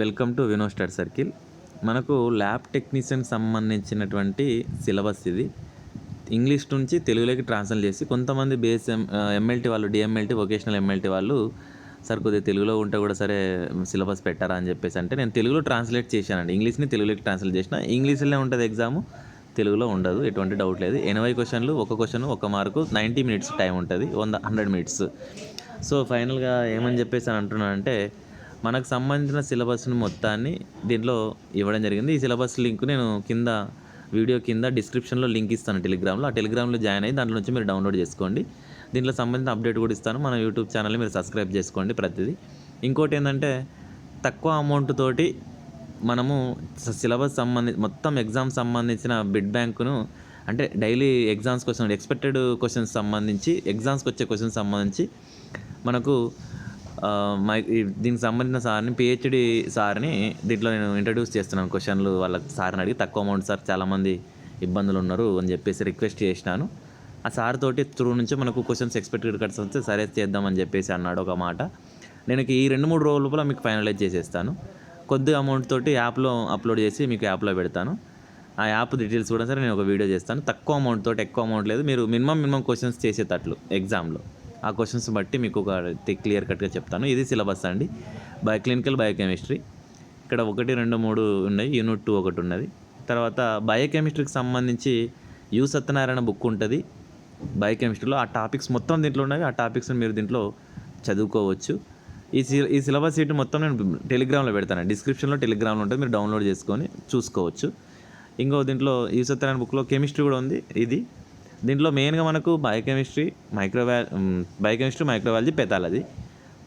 Welcome to వినోస్టార్ circle. మనకు lab technician సంబంధించినటువంటి syllabus ఇది. ఇంగ్లీష్ నుంచి తెలుగులోకి ట్రాన్స్లేట్ చేసి కొంతమంది బేస్ ఎం ఎంఎల్టీ వాళ్ళు డిఎంఎల్టీ వొకేషనల్ ఎంఎల్టీ వాళ్ళు సార్ కొద్దిగా తెలుగులో ఉంటే కూడా సరే సిలబస్ పెట్టారా? అని చెప్పేసి అంటే నేను తెలుగులో ట్రాన్స్లేట్ చేశానండి. ఇంగ్లీష్ని తెలుగులోకి ట్రాన్స్లేట్ చేసిన ఇంగ్లీష్లోనే ఉంటుంది ఎగ్జామ్. తెలుగులో ఉండదు ఎటువంటి డౌట్ లేదు. ఎనభై క్వశ్చన్లు ఒక క్వశ్చన్ ఒక మార్కు నైంటీ మినిట్స్ టైం ఉంటుంది వంద హండ్రెడ్ మినిట్స్. సో ఫైనల్గా ఏమని చెప్పేసి అని అంటున్నానంటే మనకు సంబంధించిన సిలబస్ని మొత్తాన్ని దీంట్లో ఇవ్వడం జరిగింది. ఈ సిలబస్ లింక్ నేను కింద వీడియో కింద డిస్క్రిప్షన్లో లింక్ ఇస్తాను టెలిగ్రామ్లో. ఆ టెలిగ్రామ్లో జాయిన్ అయ్యి దాంట్లో నుంచి మీరు డౌన్లోడ్ చేసుకోండి. దీంట్లో సంబంధించిన అప్డేట్ కూడా ఇస్తాను. మన యూట్యూబ్ ఛానల్ని మీరు సబ్స్క్రైబ్ చేసుకోండి ప్రతిదీ. ఇంకోటి ఏంటంటే తక్కువ అమౌంట్ తోటి మనము సిలబస్ సంబంధి మొత్తం ఎగ్జామ్ సంబంధించిన బిడ్ బ్యాంకును అంటే daily exams question expected questions సంబంధించి ఎగ్జామ్స్కి వచ్చే క్వశ్చన్స్ సంబంధించి మనకు మై దీనికి సంబంధించిన సార్ని పిహెచ్డి సార్ని దీంట్లో నేను ఇంట్రడ్యూస్ చేస్తున్నాను. క్వశ్చన్లు వాళ్ళ సార్ని అడిగి తక్కువ అమౌంట్ సార్ చాలామంది ఇబ్బందులు ఉన్నారు అని చెప్పేసి రిక్వెస్ట్ చేసినాను. ఆ సార్ తోటి త్రూ నుంచి మనకు క్వశ్చన్స్ ఎక్స్పెక్టెడ్ కట్స్ వస్తే సరే చేద్దామని చెప్పేసి అన్నాడు ఒక మాట. నేను ఈ రెండు మూడు రోజుల లోపల మీకు ఫైనలైజ్ చేసేస్తాను. కొద్ది అమౌంట్ తోటి యాప్లో అప్లోడ్ చేసి మీకు యాప్లో పెడతాను. ఆ యాప్ డీటెయిల్స్ కూడా సరే నేను ఒక వీడియో చేస్తాను. తక్కువ అమౌంట్ తోటి ఎక్కువ అమౌంట్ లేదు. మీరు మినిమం మినిమం క్వశ్చన్స్ చేసేటట్లు ఎగ్జామ్లో ఆ క్వశ్చన్స్ బట్టి మీకు ఒక క్లియర్ కట్గా చెప్తాను. ఇది సిలబస్ అండి. బయో క్లినికల్ బయోకెమిస్ట్రీ ఇక్కడ ఒకటి రెండు మూడు ఉన్నాయి. యూనిట్ టూ ఒకటి ఉన్నది. తర్వాత బయోకెమిస్ట్రీకి సంబంధించి యు సత్యనారాయణ బుక్ ఉంటుంది. బయోకెమిస్ట్రీలో ఆ టాపిక్స్ మొత్తం దీంట్లో ఉన్నాయి ఆ టాపిక్స్ మీరు దీంట్లో చదువుకోవచ్చు. ఈ సి ఈ సిలబస్ షీట్ మొత్తం నేను టెలిగ్రామ్లో పెడతాను. డిస్క్రిప్షన్లో టెలిగ్రామ్లో ఉంటుంది. మీరు డౌన్లోడ్ చేసుకొని చూసుకోవచ్చు. ఇంకో దీంట్లో యు సత్యనారాయణ బుక్లో కెమిస్ట్రీ కూడా ఉంది. ఇది దీంట్లో మెయిన్గా మనకు బయోకెమిస్ట్రీ మైక్రోవా బయోకెమిస్ట్రీ మైక్రోబయాలజీ పెథాలజీ.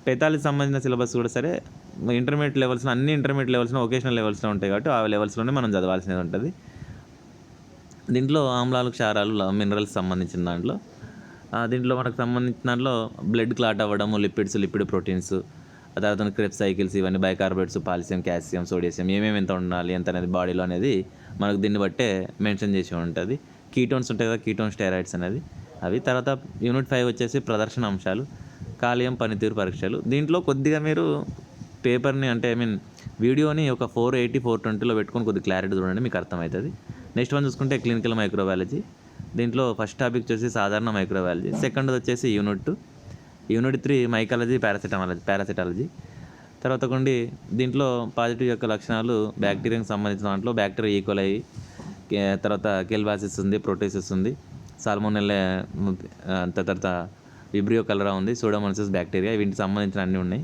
పెథాలజీ సంబంధించిన సిలబస్ కూడా సరే ఇంటర్మీడియట్ లెవెల్స్లో అన్ని ఇంటర్మీడియట్ లెవెల్స్లో ఒకేషనల్ లెవెల్స్లో ఉంటాయి కాబట్టి ఆ లెవెల్స్లోనే మనం చదవాల్సినది ఉంటుంది. దీంట్లో ఆమ్లాలు క్షారాలు మినరల్స్ సంబంధించిన దాంట్లో. దీంట్లో మనకు సంబంధించిన దాంట్లో బ్లడ్ క్లాట్ అవ్వడము లిపిడ్స్ లిపిడ్ ప్రోటీన్స్ తర్వాత క్రెప్ సైకిల్స్ ఇవన్నీ బైకార్బోహైడ్రేట్స్ పాలిసియం కాల్షియం సోడియం ఏమేమి ఎంత ఉండాలి ఎంత అనేది బాడీలో అనేది మనకు దీన్ని బట్టే మెన్షన్ చేసి ఉంటుంది. కీటోన్స్ ఉంటాయి కదా కీటోన్ స్టెరాయిడ్స్ అనేది. అవి తర్వాత యూనిట్ ఫైవ్ వచ్చేసి ప్రదర్శన అంశాలు కాలియం పనితీరు పరీక్షలు. దీంట్లో కొద్దిగా మీరు పేపర్ని అంటే ఐ మీన్ వీడియోని ఒక ఫోర్ ఎయిటీ ఫోర్ ట్వంటీలో పెట్టుకొని కొద్దిగా క్లారిటీ చూడండి మీకు అర్థమవుతుంది. నెక్స్ట్ వన్ చూసుకుంటే క్లినికల్ మైక్రోబయాలజీ దీంట్లో ఫస్ట్ టాపిక్ వచ్చేసి సాధారణ మైక్రోబయాలజీ సెకండ్ వచ్చేసి unit two unit three mycology parasitology parasitology తర్వాత కొండి దీంట్లో పాజిటివ్ యొక్క లక్షణాలు బ్యాక్టీరియాకి సంబంధించిన దాంట్లో బ్యాక్టీరియా ఈక్వల్ అయ్యి తర్వాత కెల్బాసిస్ ఉంది ప్రోటీసిస్ ఉంది సాల్మోనెల్లే తర్వాత విబ్రియో కలరా ఉంది సోడోమోనసిస్ బ్యాక్టీరియా వీటికి సంబంధించిన అన్నీ ఉన్నాయి.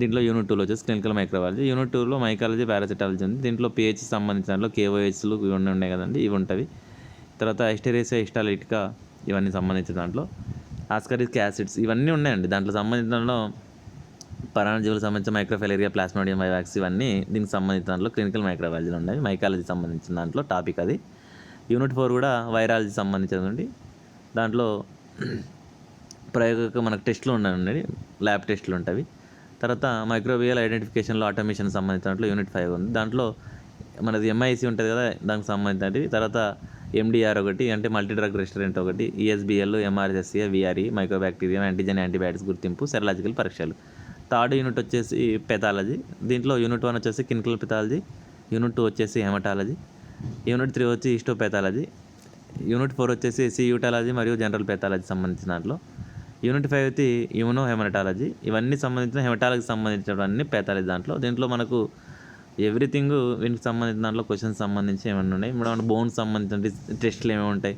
దీంట్లో యూనిట్ టూలో వచ్చేసి క్లినికల్ మైక్రోబాలజీ యూనిట్ టూలో మైకాలజీ పారాసిటాలజీ ఉంది. దీంట్లో పిహెచ్ సంబంధించిన దాంట్లో కేఓహెచ్లు ఇవన్నీ ఉన్నాయి కదండి ఇవి ఉంటాయి తర్వాత ఎస్టెరేసియా ఇస్టాలిటికా ఇవన్నీ సంబంధించిన దాంట్లో. ఆస్కరిక్ యాసిడ్స్ ఇవన్నీ ఉన్నాయండి దాంట్లో సంబంధించిన దాంట్లో పరాణజీవులకు సంబంధించిన మైక్రోఫెలేరియా ప్లాస్మోడియం వైవాక్స్ ఇవన్నీ దీనికి సంబంధించిన దాంట్లో క్లినికల్ మైక్రోబయాలజీలో ఉన్నాయి. మైకాలజీ సంబంధించిన దాంట్లో టాపిక్ అది. యూనిట్ ఫోర్ కూడా వైరాలజీ సంబంధించినది దాంట్లో ప్రయోగక మనకు టెస్ట్లు ఉన్నాయి ల్యాబ్ టెస్ట్లు ఉంటాయి. తర్వాత మైక్రోబియల్ ఐడెంటిఫికేషన్లో ఆటోమేషన్ సంబంధించిన దాంట్లో యూనిట్ ఫైవ్ ఉంది. దాంట్లో మనది ఎంఐసి ఉంటుంది కదా దానికి సంబంధించినవి తర్వాత ఎండిఆర్ ఒకటి అంటే మల్టీ డ్రగ్ రెస్టారెంట్ ఒకటి ESBL MRSA VRE mycobacteria antigen antibiotics గుర్తింపు సెరలాజికల్ పరీక్షలు. థర్డ్ యూనిట్ వచ్చేసి పెథాలజీ. దీంట్లో యూనిట్ వన్ వచ్చేసి క్లినికల్ పెథాలజీ యూనిట్ టూ వచ్చేసి హెమటాలజీ యూనిట్ త్రీ వచ్చి ఇస్టోపెథాలజీ యూనిట్ ఫోర్ వచ్చేసి సియూటాలజీ మరియు జనరల్ పెథాలజీ సంబంధించిన దాంట్లో. యూనిట్ ఫైవ్ అయితే ఇమ్యూనో హెమటాలజీ ఇవన్నీ సంబంధించిన హెమటాలజీకి సంబంధించినవన్నీ పెథాలజీ దాంట్లో. దీంట్లో మనకు ఎవ్రీథింగ్ వీటికి సంబంధించిన దాంట్లో క్వశ్చన్స్ సంబంధించి ఏమైనా ఉన్నాయి? ఇప్పుడు మన బోన్స్ సంబంధించిన టెస్ట్లు ఏమేమి ఉంటాయి?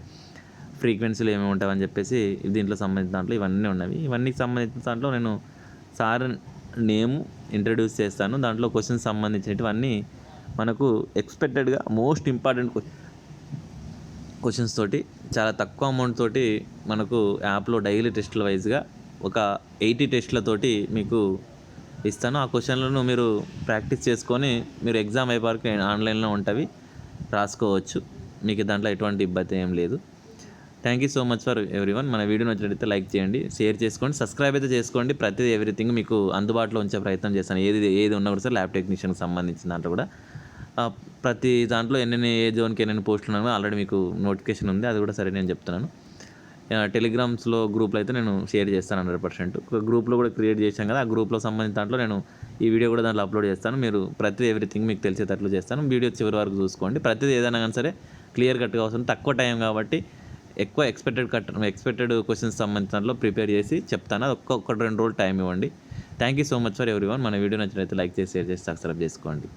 ఫ్రీక్వెన్సీలు ఏమేమి ఉంటాయి అని చెప్పేసి దీంట్లో సంబంధించిన దాంట్లో ఇవన్నీ ఉన్నవి. ఇవన్నీ సంబంధించిన దాంట్లో నేను సార్ నేమ్ ఇంట్రడ్యూస్ చేస్తాను. దాంట్లో క్వశ్చన్స్ సంబంధించినవన్నీ మనకు ఎక్స్పెక్టెడ్గా మోస్ట్ ఇంపార్టెంట్ క్వశ్చన్స్ తోటి చాలా తక్కువ అమౌంట్ తోటి మనకు యాప్లో డైలీ టెస్టుల వైజ్గా ఒక ఎయిటీ టెస్టులతోటి మీకు ఇస్తాను. ఆ క్వశ్చన్లను మీరు ప్రాక్టీస్ చేసుకొని మీరు ఎగ్జామ్ అయ్యే వరకు ఆన్లైన్లో ఉంటవి రాసుకోవచ్చు. మీకు దాంట్లో ఎటువంటి ఇబ్బంది ఏం లేదు. Thank you so much for everyone మన వీడియో నచ్చినట్లయితే లైక్ చేయండి షేర్ చేసుకోండి సబ్స్క్రైబ్ అయితే చేసుకోండి. ప్రతిదీ ఎవ్రీథింగ్ మీకు అందుబాటులో ఉంచే ప్రయత్నం చేస్తాను. ఏది ఏది ఉన్నా కూడా సార్ ల్యాబ్ టెక్నీషియన్కి సంబంధించిన దాంట్లో కూడా. ప్రతి దాంట్లో ఎన్నెన్ని ఏ జోన్కి ఎన్నెన్ని పోస్టులు ఉన్నాయో ఆల్రెడీ మీకు నోటిఫికేషన్ ఉంది. అది కూడా సరే నేను చెప్తున్నాను. టెలిగ్రామ్స్లో గ్రూప్లో అయితే నేను షేర్ చేస్తాను హండ్రెడ్ పర్సెంట్. ఒక గ్రూప్లో కూడా క్రియేట్ చేశాను కదా ఆ గ్రూప్లో సంబంధించిన దాంట్లో నేను ఈ వీడియో కూడా దాంట్లో అప్లోడ్ చేస్తాను. మీరు ప్రతి ఎవ్రీథింగ్ మీకు తెలిసేటట్లు చేస్తాను. వీడియో చివరి వరకు చూసుకోండి. ప్రతిది ఏదైనా కానీ సరే క్లియర్ కట్గా వస్తుంది. తక్కువ టైం కాబట్టి ఎక్కువ ఎక్స్పెక్టెడ్ కట్ ఎక్స్పెక్టెడ్ క్వశ్చన్స్ సంబంధించినలో ప్రిపేర్ చేసి చెప్తాను. అది ఒక్కొక్కటి రెండు రోజులు టైం ఇవ్వండి. Thank you so much for everyone మన వీడియో నచ్చినైతే లైక్ చేసి షేర్ చేసి సబ్స్క్రైబ్ చేసుకోండి.